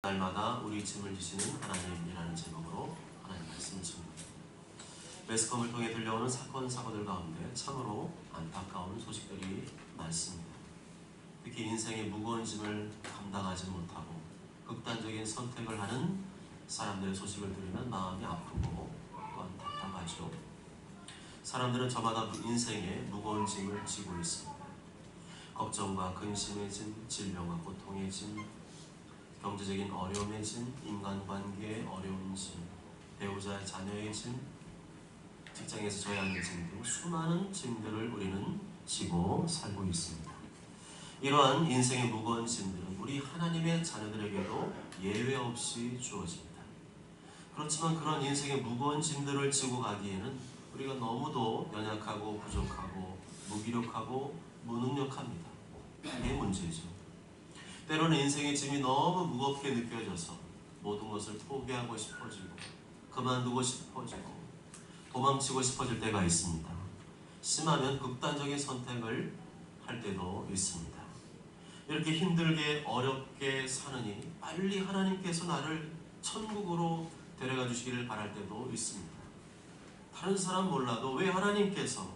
날마다 우리 짐을 지시는 하나님이라는 제목으로 하나님 말씀을 전합니다. 매스컴을 통해 들려오는 사건 사고들 가운데 참으로 안타까운 소식들이 많습니다. 특히 인생의 무거운 짐을 감당하지 못하고 극단적인 선택을 하는 사람들의 소식을 들으면 마음이 아프고 또한 답답하죠. 사람들은 저마다 인생의 무거운 짐을 지고 있습니다. 걱정과 근심의 짐, 질병과 고통의 짐, 경제적인 어려움의 짐, 인간관계의 어려운 짐, 배우자의 자녀의 짐, 직장에서 져야 하는 짐등 수많은 짐들을 우리는 지고 살고 있습니다. 이러한 인생의 무거운 짐들은 우리 하나님의 자녀들에게도 예외 없이 주어집니다. 그렇지만 그런 인생의 무거운 짐들을 지고 가기에는 우리가 너무도 연약하고 부족하고 무기력하고 무능력합니다. 이게 문제죠. 때로는 인생의 짐이 너무 무겁게 느껴져서 모든 것을 포기하고 싶어지고 그만두고 싶어지고 도망치고 싶어질 때가 있습니다. 심하면 극단적인 선택을 할 때도 있습니다. 이렇게 힘들게 어렵게 사느니 빨리 하나님께서 나를 천국으로 데려가 주시기를 바랄 때도 있습니다. 다른 사람 몰라도 왜 하나님께서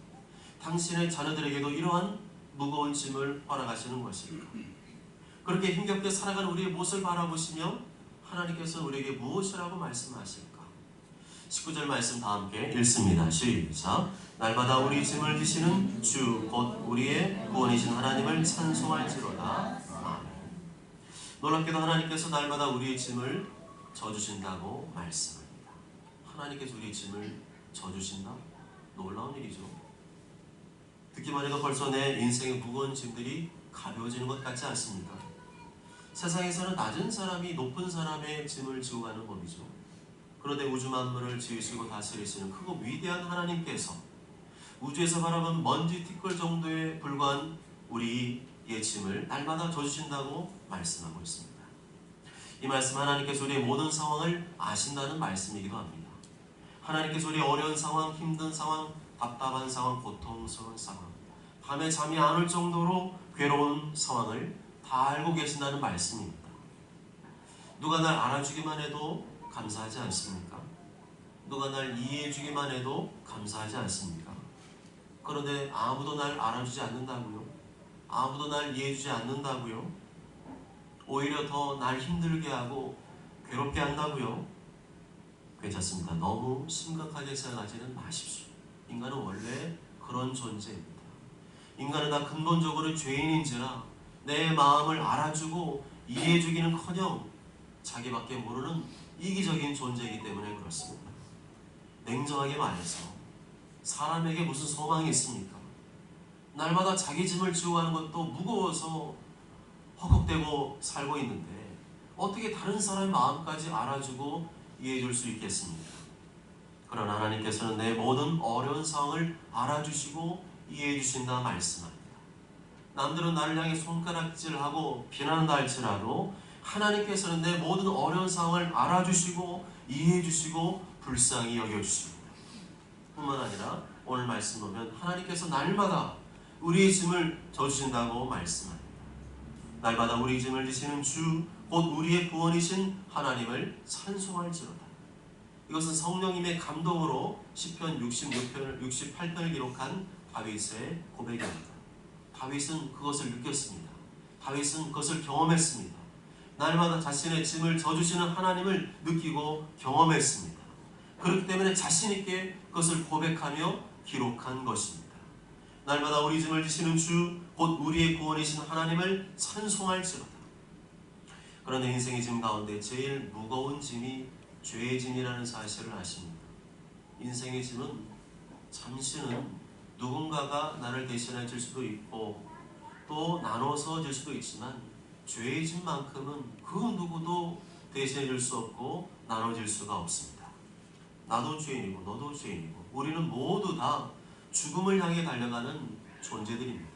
당신의 자녀들에게도 이러한 무거운 짐을 허락하시는 것일까? 그렇게 힘겹게 살아가는 우리의 모습을 바라보시며 하나님께서 우리에게 무엇이라고 말씀하실까? 19절 말씀 다 함께 읽습니다. 시작. 날마다 우리 짐을 지시는 주 곧 우리의 구원이신 하나님을 찬송할지로다. 놀랍게도 하나님께서 날마다 우리의 짐을 져주신다고 말씀합니다. 하나님께서 우리의 짐을 져주신다? 놀라운 일이죠. 듣기만 해도 벌써 내 인생의 무거운 짐들이 가벼워지는 것 같지 않습니까? 세상에서는 낮은 사람이 높은 사람의 짐을 지고 가는 법이죠. 그런데 우주 만물을 지으시고 다스리시는 크고 위대한 하나님께서 우주에서 바라본 먼지 티끌 정도에 불과한 우리의 짐을 날마다 져주신다고 말씀하고 있습니다. 이 말씀 하나님께서 우리의 모든 상황을 아신다는 말씀이기도 합니다. 하나님께서 우리의 어려운 상황, 힘든 상황, 답답한 상황, 고통스러운 상황, 밤에 잠이 안 올 정도로 괴로운 상황을 다 알고 계신다는 말씀입니다. 누가 날 알아주기만 해도 감사하지 않습니까? 누가 날 이해해주기만 해도 감사하지 않습니까? 그런데 아무도 날 알아주지 않는다고요? 아무도 날 이해해주지 않는다고요? 오히려 더 날 힘들게 하고 괴롭게 한다고요? 괜찮습니다. 너무 심각하게 생각하지는 마십시오. 인간은 원래 그런 존재입니다. 인간은 다 근본적으로 죄인인지라 내 마음을 알아주고 이해해주기는커녕 자기밖에 모르는 이기적인 존재이기 때문에 그렇습니다. 냉정하게 말해서 사람에게 무슨 소망이 있습니까? 날마다 자기 짐을 지고 가는 것도 무거워서 허걱대고 살고 있는데 어떻게 다른 사람의 마음까지 알아주고 이해해줄 수 있겠습니까? 그러나 하나님께서는 내 모든 어려운 상황을 알아주시고 이해해주신다 말씀합니다. 남들은 나를 향해 손가락질하고 비난한다 할지라도 하나님께서는 내 모든 어려운 상황을 알아주시고 이해해주시고 불쌍히 여겨주십니다. 뿐만 아니라 오늘 말씀 보면 하나님께서 날마다 우리의 짐을 져주신다고 말씀합니다. 날마다 우리 짐을 지시는 주, 곧 우리의 구원이신 하나님을 찬송할지로다. 이것은 성령님의 감동으로 시편 66편을 68편을 기록한 다윗의 고백입니다. 다윗은 그것을 느꼈습니다. 다윗은 그것을 경험했습니다. 날마다 자신의 짐을 져주시는 하나님을 느끼고 경험했습니다. 그렇기 때문에 자신 있게 그것을 고백하며 기록한 것입니다. 날마다 우리 짐을 지시는 주, 곧 우리의 구원이신 하나님을 찬송할지로다. 그런데 인생의 짐 가운데 제일 무거운 짐이 죄의 짐이라는 사실을 아십니다. 인생의 짐은 잠시는 누군가가 나를 대신해 줄 수도 있고 또 나눠서 줄 수도 있지만 죄의 짐만큼은 그 누구도 대신해 줄 수 없고 나눠줄 수가 없습니다. 나도 죄인이고 너도 죄인이고 우리는 모두 다 죽음을 향해 달려가는 존재들입니다.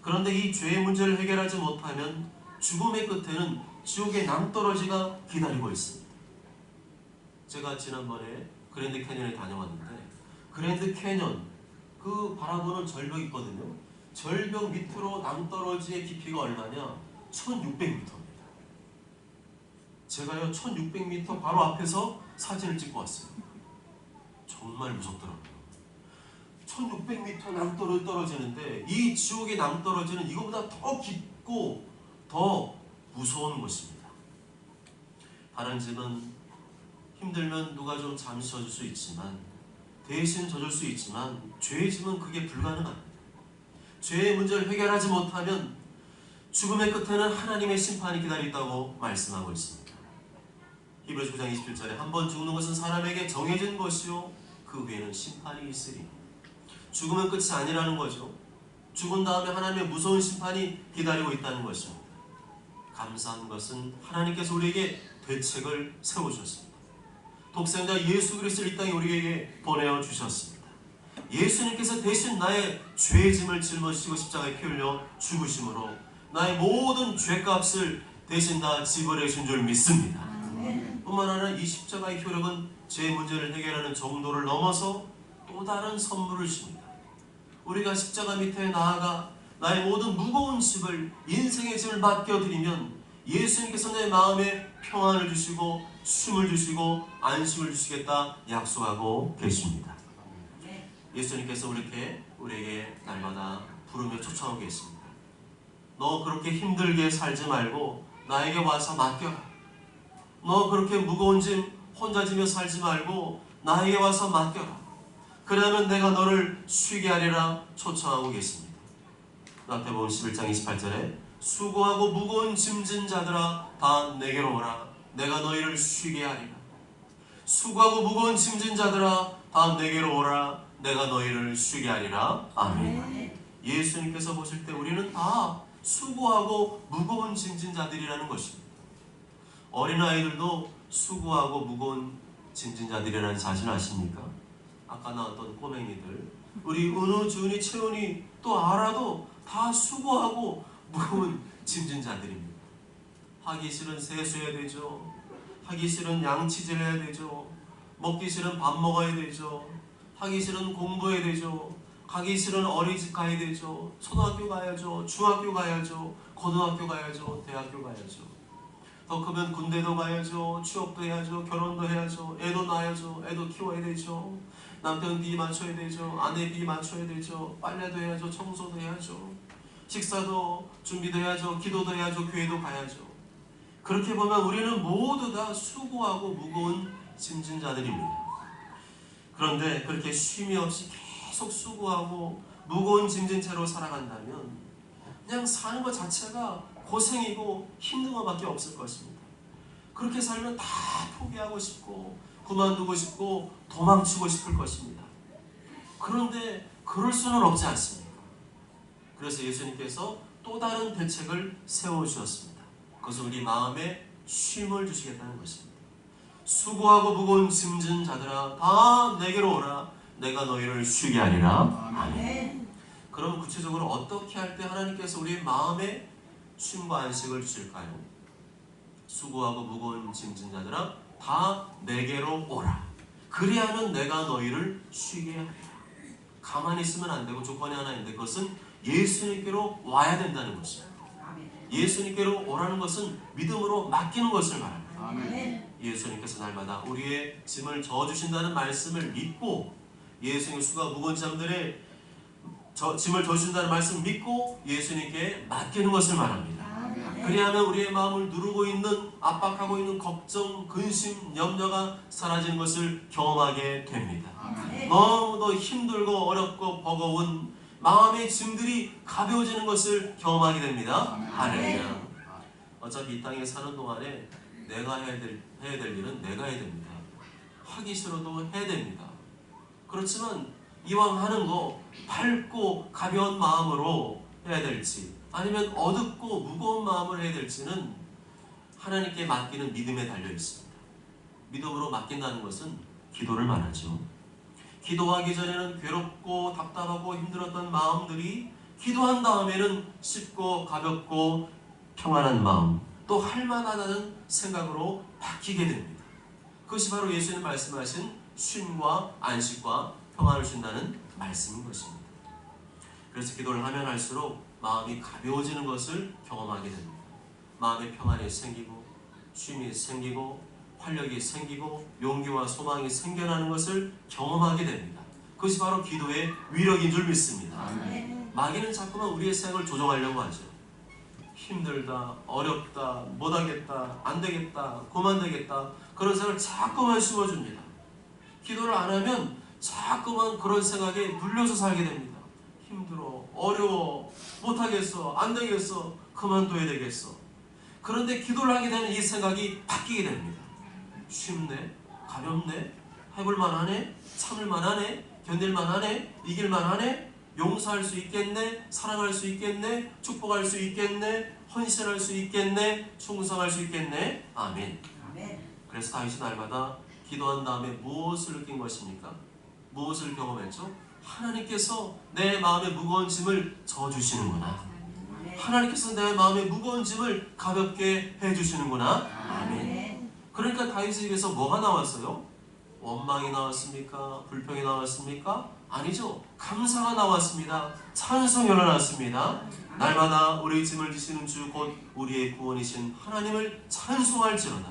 그런데 이 죄의 문제를 해결하지 못하면 죽음의 끝에는 지옥의 낭떠러지가 기다리고 있습니다. 제가 지난번에 그랜드 캐년에 다녀왔는데 그랜드 캐년 그 바라보는 절벽이 있거든요. 절벽 밑으로 낭떠러지의 깊이가 얼마냐? 1600m입니다. 제가요 1600m 바로 앞에서 사진을 찍고 왔어요. 정말 무섭더라고요. 1600m 남떨어 떨어지는데 이 지옥의 남떨어지는 이거보다 더 깊고 더 무서운 곳입니다. 다른 집은 힘들면 누가 좀 잠시 져줄 수 있지만 대신 져줄 수 있지만 죄의 집은 그게 불가능합니다. 죄의 문제를 해결하지 못하면 죽음의 끝에는 하나님의 심판이 기다린다고 말씀하고 있습니다. 히브리서 9장 27절에 한 번 죽는 것은 사람에게 정해진 것이요 그 후에는 심판이 있으리. 죽음은 끝이 아니라는 거죠. 죽은 다음에 하나님의 무서운 심판이 기다리고 있다는 것입니다. 감사한 것은 하나님께서 우리에게 대책을 세워주셨습니다. 독생자 예수 그리스도를 이 땅에 우리에게 보내어 주셨습니다. 예수님께서 대신 나의 죄의 짐을 짊어지시고 십자가에 피 흘려 죽으심으로 나의 모든 죄값을 대신 다 지불해 준줄 믿습니다. 뿐만 아니라 이 십자가의 효력은 제 문제를 해결하는 정도를 넘어서 또 다른 선물을 줍니다. 우리가 십자가 밑에 나아가 나의 모든 무거운 짐을 인생의 짐을 맡겨드리면 예수님께서 내 마음에 평안을 주시고 쉼을 주시고 안식을 주시겠다 약속하고 계십니다. 예수님께서 우리에게 우리에게 날마다 부르며 초청하고 계십니다. 너 그렇게 힘들게 살지 말고 나에게 와서 맡겨라. 너 그렇게 무거운 짐 혼자 지며 살지 말고 나에게 와서 맡겨라. 그러면 내가 너를 쉬게 하리라 초청하고 계십니다. 마태복음 11장 28절에 수고하고 무거운 짐진 자들아 다 내게로 오라. 내가 너희를 쉬게 하리라. 수고하고 무거운 짐진 자들아 다 내게로 오라. 내가 너희를 쉬게 하리라. 아멘. 예수님께서 보실 때 우리는 다 수고하고 무거운 짐진 자들이라는 것입니다. 어린아이들도 수고하고 무거운 짐진 자들이라는 사실 아십니까? 아까 나왔던 꼬맹이들 우리 은우, 주은이, 채훈이 또 알아도 다 수고하고 무거운 짐진 자들입니다. 하기 싫은 세수해야 되죠. 하기 싫은 양치질 해야 되죠. 먹기 싫은 밥 먹어야 되죠. 하기 싫은 공부해야 되죠. 가기 싫은 어린이집 가야 되죠. 초등학교 가야죠. 중학교 가야죠. 고등학교 가야죠. 대학교 가야죠. 더 크면 군대도 가야죠. 취업도 해야죠. 결혼도 해야죠. 애도 낳아야죠. 애도 키워야 되죠. 남편 비 맞춰야 되죠. 아내 비 맞춰야 되죠. 빨래도 해야죠. 청소도 해야죠. 식사도 준비도 해야죠. 기도도 해야죠. 교회도 가야죠. 그렇게 보면 우리는 모두 다 수고하고 무거운 짐진 자들입니다. 그런데 그렇게 쉼이 없이 계속 수고하고 무거운 짐진 채로 살아간다면 그냥 사는 것 자체가 고생이고 힘든 것밖에 없을 것입니다. 그렇게 살면 다 포기하고 싶고 그만두고 싶고 도망치고 싶을 것입니다. 그런데 그럴 수는 없지 않습니까? 그래서 예수님께서 또 다른 대책을 세워주셨습니다. 그것은 우리 마음에 쉼을 주시겠다는 것입니다. 수고하고 무거운 짐진 자들아 다 내게로 오라 내가 너희를 쉬게 하리라. 아멘. 그럼 구체적으로 어떻게 할 때 하나님께서 우리의 마음에 쉼과 안식을 주실까요? 수고하고 무거운 짐진 자들아 다 내게로 오라. 그리하면 내가 너희를 쉬게 하리라. 가만히 있으면 안 되고 조건이 하나 있는데 그것은 예수님께로 와야 된다는 것입니다. 예수님께로 오라는 것은 믿음으로 맡기는 것을 말합니다. 아멘. 예수님께서 날마다 우리의 짐을 져주신다는 말씀을 믿고 예수님의 수가 무거운 잠들의 저, 짐을 져주신다는 말씀을 믿고 예수님께 맡기는 것을 말합니다. 그리하면 우리의 마음을 누르고 있는 압박하고 있는 걱정, 근심, 염려가 사라지는 것을 경험하게 됩니다. 너무도 힘들고 어렵고 버거운 마음의 짐들이 가벼워지는 것을 경험하게 됩니다. 할렐루야. 어차피 이 땅에 사는 동안에 내가 해야 될, 해야 될 일은 내가 해야 됩니다. 하기 싫어도 해야 됩니다. 그렇지만 이왕 하는 거 밝고 가벼운 마음으로 해야 될지 아니면 어둡고 무거운 마음을 해야 될지는 하나님께 맡기는 믿음에 달려 있습니다. 믿음으로 맡긴다는 것은 기도를 말하죠. 기도하기 전에는 괴롭고 답답하고 힘들었던 마음들이 기도한 다음에는 쉽고 가볍고 평안한 마음 또 할만하다는 생각으로 바뀌게 됩니다. 그것이 바로 예수님 말씀하신 쉼과 안식과 평안을 준다는 말씀인 것입니다. 그래서 기도를 하면 할수록 마음이 가벼워지는 것을 경험하게 됩니다. 마음의 평안이 생기고 쉼이 생기고 활력이 생기고 용기와 소망이 생겨나는 것을 경험하게 됩니다. 그것이 바로 기도의 위력인 줄 믿습니다. 아멘. 마귀는 자꾸만 우리의 생을 조종하려고 하죠. 힘들다, 어렵다, 못하겠다, 안 되겠다, 그만되겠다 그런 생각을 자꾸만 심어줍니다. 기도를 안 하면 자꾸만 그런 생각에 눌려서 살게 됩니다. 힘들어, 어려워, 못하겠어, 안 되겠어, 그만둬야 되겠어. 그런데 기도를 하게 되면 이 생각이 바뀌게 됩니다. 쉽네, 가볍네, 해볼만하네, 참을만하네, 견딜만하네, 이길만하네, 용서할 수 있겠네, 사랑할 수 있겠네, 축복할 수 있겠네, 헌신할 수 있겠네, 충성할 수 있겠네. 아멘. 그래서 다윗이 날마다 기도한 다음에 무엇을 느낀 것입니까? 무엇을 경험했죠? 하나님께서 내 마음의 무거운 짐을 져주시는구나. 하나님께서 내 마음의 무거운 짐을 가볍게 해주시는구나. 아멘. 그러니까 다윗의 입에서 뭐가 나왔어요? 원망이 나왔습니까? 불평이 나왔습니까? 아니죠. 감사가 나왔습니다. 찬송이 올라났습니다. 날마다 우리 짐을 지시는 주 곧 우리의 구원이신 하나님을 찬송할지어다.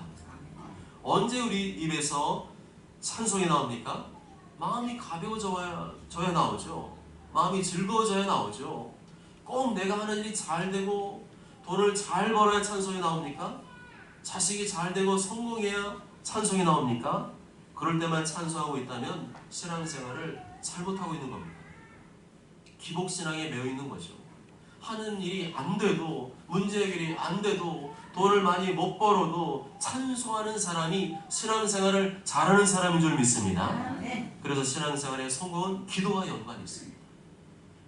언제 우리 입에서 찬송이 나옵니까? 마음이 가벼워져야 져야 나오죠. 마음이 즐거워져야 나오죠. 꼭 내가 하는 일이 잘 되고 돈을 잘 벌어야 찬송이 나옵니까? 자식이 잘 되고 성공해야 찬송이 나옵니까? 그럴 때만 찬송하고 있다면 신앙생활을 잘못하고 있는 겁니다. 기복신앙에 매여 있는 거죠. 하는 일이 안 돼도 문제 해결이 안 돼도 돈을 많이 못 벌어도 찬송하는 사람이 신앙생활을 잘하는 사람인 줄 믿습니다. 아멘. 그래서 신앙생활의 성공은 기도와 연관이 있습니다.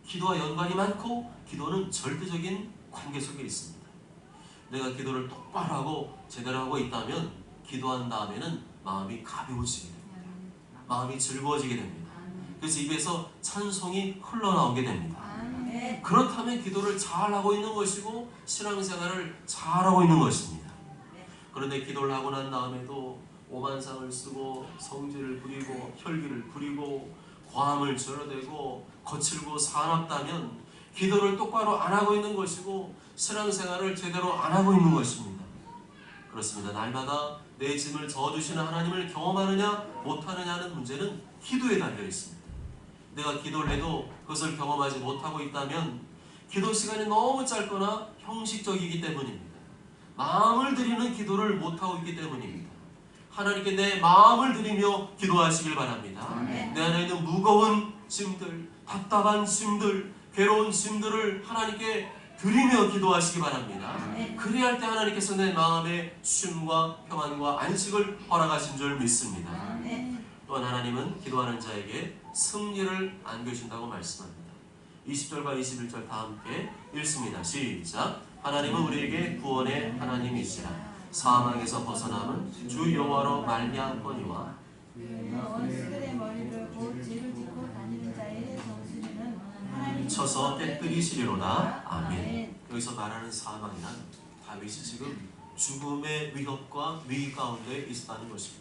기도와 연관이 많고 기도는 절대적인 관계 속에 있습니다. 내가 기도를 똑바로 하고 제대로 하고 있다면 기도한 다음에는 마음이 가벼워지게 됩니다. 마음이 즐거워지게 됩니다. 그래서 입에서 찬송이 흘러나오게 됩니다. 그렇다면 기도를 잘하고 있는 것이고 신앙생활을 잘하고 있는 것입니다. 그런데 기도를 하고 난 다음에도 오만상을 쓰고 성질을 부리고 혈기를 부리고 과함을 절어대고 거칠고 사납다면 기도를 똑바로 안 하고 있는 것이고 신앙생활을 제대로 안 하고 있는 것입니다. 그렇습니다. 날마다 내 짐을 져주시는 하나님을 경험하느냐 못하느냐는 문제는 기도에 달려 있습니다. 내가 기도를 해도 그것을 경험하지 못하고 있다면 기도 시간이 너무 짧거나 형식적이기 때문입니다. 마음을 드리는 기도를 못하고 있기 때문입니다. 하나님께 내 마음을 드리며 기도하시길 바랍니다. 아멘. 내 안에 있는 무거운 짐들, 답답한 짐들, 괴로운 짐들을 하나님께 드리며 기도하시기 바랍니다. 아멘. 그리할 때 하나님께서 내 마음에 쉼과 평안과 안식을 허락하신 줄 믿습니다. 아멘. 또한 하나님은 기도하는 자에게 승리를 안겨준다고 말씀합니다. 20절과 21절 다 함께 읽습니다. 시작. 하나님은 우리에게 구원의 하나님이시라. 사망에서 벗어남은 주 여호와로 말미암거니와 쳐서 깨뜨리시리로다. 아멘. 여기서 말하는 사망이란 다윗이 지금 죽음의 위협과 위기 가운데 있었다는 것입니다.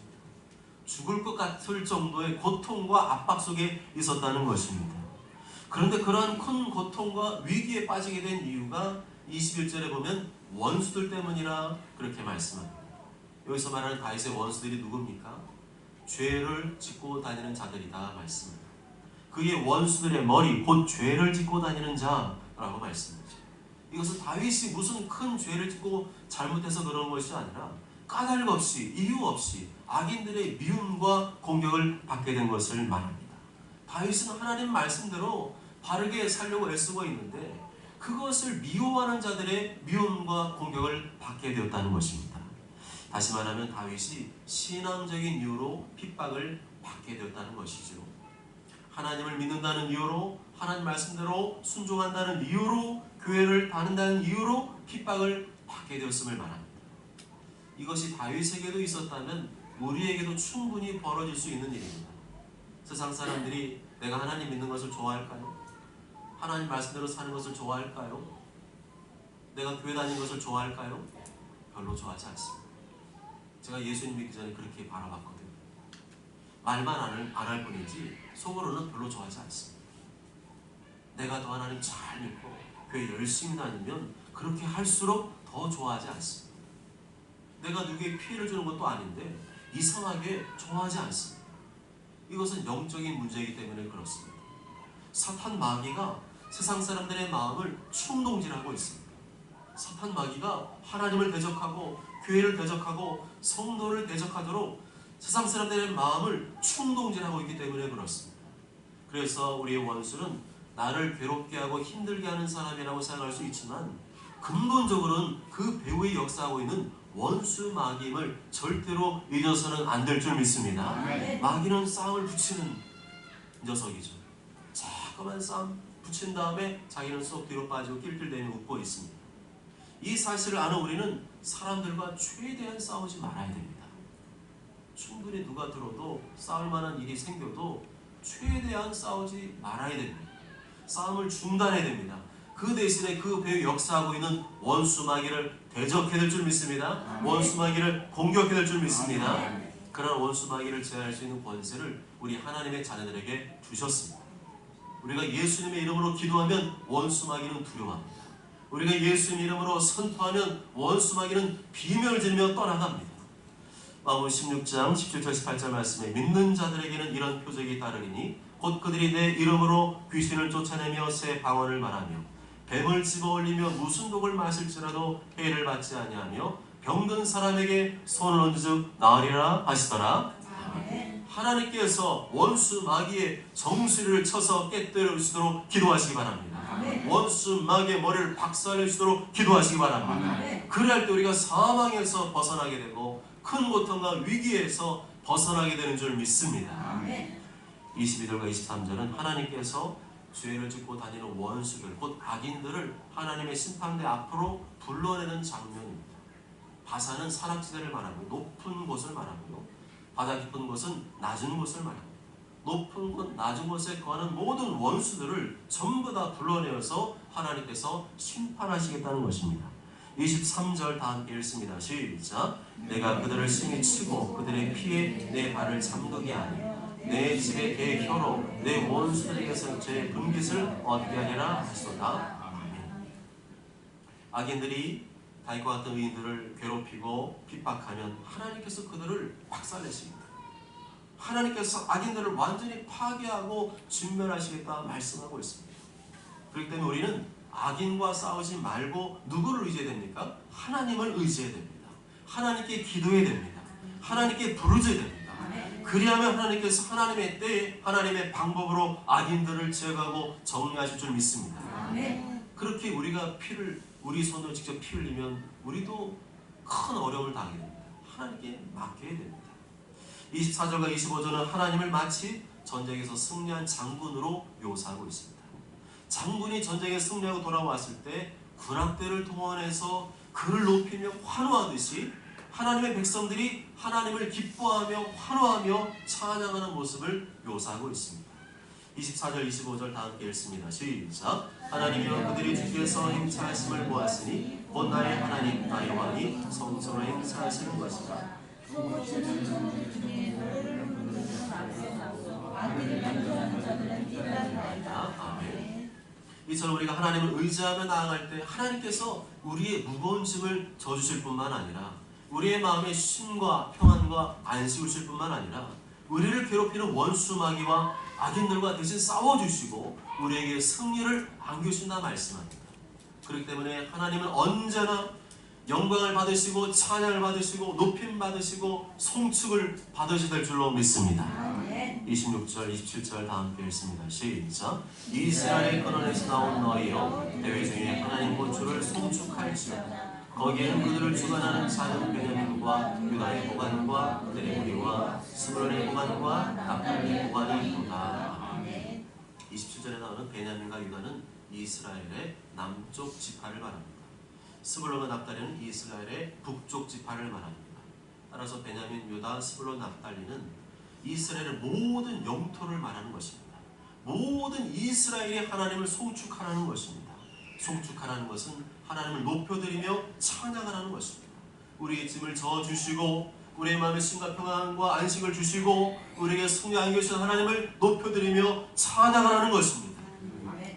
죽을 것 같을 정도의 고통과 압박 속에 있었다는 것입니다. 그런데 그러한 큰 고통과 위기에 빠지게 된 이유가 21절에 보면 원수들 때문이라 그렇게 말씀합니다. 여기서 말하는 다윗의 원수들이 누굽니까? 죄를 짓고 다니는 자들이다 말씀합니다. 그의 원수들의 머리 곧 죄를 짓고 다니는 자라고 말씀하죠. 이것은 다윗이 무슨 큰 죄를 짓고 잘못해서 그런 것이 아니라 까닭 없이 이유 없이 악인들의 미움과 공격을 받게 된 것을 말합니다. 다윗은 하나님 말씀대로 바르게 살려고 애쓰고 있는데 그것을 미워하는 자들의 미움과 공격을 받게 되었다는 것입니다. 다시 말하면 다윗이 신앙적인 이유로 핍박을 받게 되었다는 것이죠. 하나님을 믿는다는 이유로 하나님 말씀대로 순종한다는 이유로 교회를 다닌다는 이유로 핍박을 받게 되었음을 말합니다. 이것이 다윗에게도 있었다면 우리에게도 충분히 벌어질 수 있는 일입니다. 세상 사람들이 내가 하나님 믿는 것을 좋아할까요? 하나님 말씀대로 사는 것을 좋아할까요? 내가 교회 다니는 것을 좋아할까요? 별로 좋아하지 않습니다. 제가 예수님 믿기 전에 그렇게 바라봤거든요. 말만 안할 뿐이지 속으로는 별로 좋아하지 않습니다. 내가 더 하나님 잘 믿고 교회 열심히 다니면 그렇게 할수록 더 좋아하지 않습니다. 내가 누구에게 피해를 주는 것도 아닌데 이상하게 좋아하지 않습니다. 이것은 영적인 문제이기 때문에 그렇습니다. 사탄 마귀가 세상 사람들의 마음을 충동질하고 있습니다. 사탄 마귀가 하나님을 대적하고 교회를 대적하고 성도를 대적하도록 세상 사람들의 마음을 충동질하고 있기 때문에 그렇습니다. 그래서 우리의 원수는 나를 괴롭게 하고 힘들게 하는 사람이라고 생각할 수 있지만 근본적으로는 그 배후에 역사하고 있는 원수 마귀임을 절대로 잊어서는 안 될 줄 믿습니다. 마귀는 싸움을 붙이는 녀석이죠. 자꾸만 싸움 붙인 다음에 자기는 쏙 뒤로 빠지고 낄낄대며 웃고 있습니다. 이 사실을 아는 우리는 사람들과 최대한 싸우지 말아야 됩니다. 충분히 누가 들어도 싸울 만한 일이 생겨도 최대한 싸우지 말아야 됩니다. 싸움을 중단해야 됩니다. 그 대신에 그 배에 역사하고 있는 원수 마귀를 대적해야 될줄 믿습니다. 원수 마귀를 공격해야 될줄 믿습니다. 그런 원수 마귀를 제어할 수 있는 권세를 우리 하나님의 자녀들에게 주셨습니다. 우리가 예수님의 이름으로 기도하면 원수 마귀는 두려워합니다. 우리가 예수님 이름으로 선포하면 원수 마귀는 비명을 지르며 떠나갑니다. 마음 16장 17절 18절 말씀에 믿는 자들에게는 이런 표적이 따르리니 곧 그들이 내 이름으로 귀신을 쫓아내며 새 방언을 말하며 뱀을 집어 올리며 무슨 독을 마실지라도 해를 받지 아니하며 병든 사람에게 손을 얹은즉 나으리라 하시더라. 하나님께서 원수 마귀의 정수리를 쳐서 깨뜨려 주시도록 기도하시기 바랍니다. 원수 마귀의 머리를 박살내 주시도록 기도하시기 바랍니다. 그럴 때 우리가 사망에서 벗어나게 되고 큰 고통과 위기에서 벗어나게 되는 줄 믿습니다. 22절과 23절은 하나님께서 죄를 짓고 다니는 원수들, 곧 악인들을 하나님의 심판대 앞으로 불러내는 장면입니다. 바사는 사락지대를 말하고 높은 곳을 말하고요. 바다 깊은 곳은 낮은 곳을 말합니다. 높은 곳, 낮은 곳에 거하는 모든 원수들을 전부 다 불러내어서 하나님께서 심판하시겠다는 것입니다. 23절 다 함께 읽습니다. 시작. 내가 그들을 심히 치고 그들의 피에 내 발을 잠그게 하니 내 집에 개 혀로 내 원수들에게서 제 분깃을 얻게 하리라 하소다. 악인들이 다윗과 같은 의인들을 괴롭히고 핍박하면 하나님께서 그들을 박살내십니다. 하나님께서 악인들을 완전히 파괴하고 진멸하시겠다 말씀하고 있습니다. 그렇기 때문에 우리는 악인과 싸우지 말고 누구를 의지해야 됩니까? 하나님을 의지해야 됩니다. 하나님께 기도해야 됩니다. 하나님께 부르져야 됩니다. 그리하면 하나님께서 하나님의 때에 하나님의 방법으로 악인들을 제거하고 정리하실 줄 믿습니다. 그렇게 우리가 피를 우리 손으로 직접 피 흘리면 우리도 큰 어려움을 당하게 됩니다. 하나님께 맡겨야 됩니다. 24절과 25절은 하나님을 마치 전쟁에서 승리한 장군으로 묘사하고 있습니다. 장군이 전쟁에 승리하고 돌아왔을 때 군악대를 동원해서 그를 높이며 환호하듯이 하나님의 백성들이 하나님을 기뻐하며 환호하며 찬양하는 모습을 묘사하고 있습니다. 24절 25절 다 함께 읽습니다. 시작. 하나님이여 그들이 주께서 행차하심을 보았으니 곧 나의 하나님 나의 왕이 성소로 행차하시는 것이다. 아멘. 이처럼 우리가 하나님을 의지하며 나아갈 때 하나님께서 우리의 무거운 짐을 져주실 뿐만 아니라 우리의 마음에 쉼과 평안과 안식을 주실 뿐만 아니라 우리를 괴롭히는 원수 마귀와 악인들과 대신 싸워주시고 우리에게 승리를 안겨주신다 말씀합니다. 그렇기 때문에 하나님은 언제나 영광을 받으시고 찬양을 받으시고 높임 받으시고 송축을 될 줄로 믿습니다. 26절, 27절 다 함께 읽습니다. 시작. 이스라엘의 근원에서 나온 너희여 대회 중에 하나님 고초를 송축할지어다. 거기에는 그들을 주관하는 작은 베냐민과 유다의 보관과 그들의 무리와 스므론의 보관과 납달리의 보관이 있도다. 27절에 나오는 베냐민과 유다는 이스라엘의 남쪽 지파를 말합니다. 스불론과 납달리는 이스라엘의 북쪽 지파를 말합니다. 따라서 베냐민, 유다, 스불론, 납달리는 이스라엘의 모든 영토를 말하는 것입니다. 모든 이스라엘이 하나님을 송축하라는 것입니다. 송축하라는 것은 하나님을 높여드리며 찬양하라는 것입니다. 우리의 짐을 저어주시고 우리의 마음에 심과 평안과 안식을 주시고 우리에게 승리 안겨주신 하나님을 높여드리며 찬양하라는 것입니다.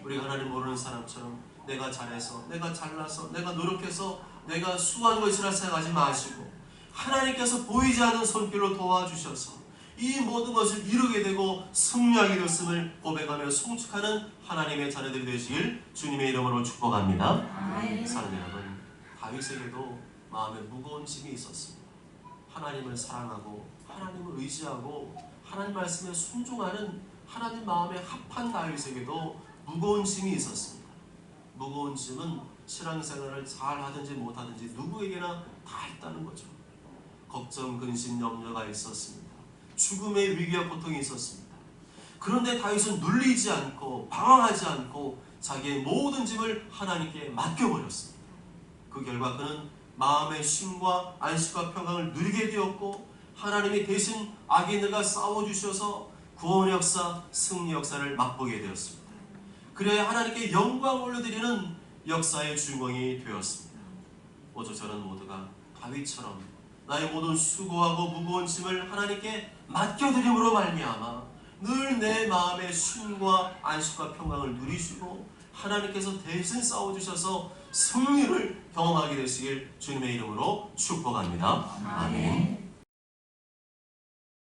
우리가 하나님 모르는 사람처럼 내가 잘해서 내가 잘나서 내가 노력해서 내가 수고한 것이라 생각하지 마시고 하나님께서 보이지 않는 손길로 도와주셔서 이 모든 것을 이루게 되고 승리하게 되었음을 고백하며 송축하는 하나님의 자녀들이 되시길 주님의 이름으로 축복합니다. 사랑하는 여러분, 다윗에게도 마음에 무거운 짐이 있었습니다. 하나님을 사랑하고 하나님을 의지하고 하나님 말씀에 순종하는 하나님 마음에 합한 다윗에게도 무거운 짐이 있었습니다. 무거운 짐은 신앙생활을 잘 하든지 못하든지 누구에게나 다 있다는 거죠. 걱정, 근심, 염려가 있었습니다. 죽음의 위기와 고통이 있었습니다. 그런데 다윗은 눌리지 않고 방황하지 않고 자기의 모든 짐을 하나님께 맡겨버렸습니다. 그 결과 그는 마음의 쉼과 안식과 평강을 누리게 되었고 하나님이 대신 악인들과 싸워주셔서 구원의 역사, 승리 역사를 맛보게 되었습니다. 그래야 하나님께 영광 올려드리는 역사의 주인공이 되었습니다. 오저 저는 모두가 다윗처럼 나의 모든 수고하고 무거운 짐을 하나님께 맡겨드림으로 말미암아 늘 내 마음의 쉼과 안식과 평강을 누리시고 하나님께서 대신 싸워주셔서 승리를 경험하게 되시길 주님의 이름으로 축복합니다. 아멘.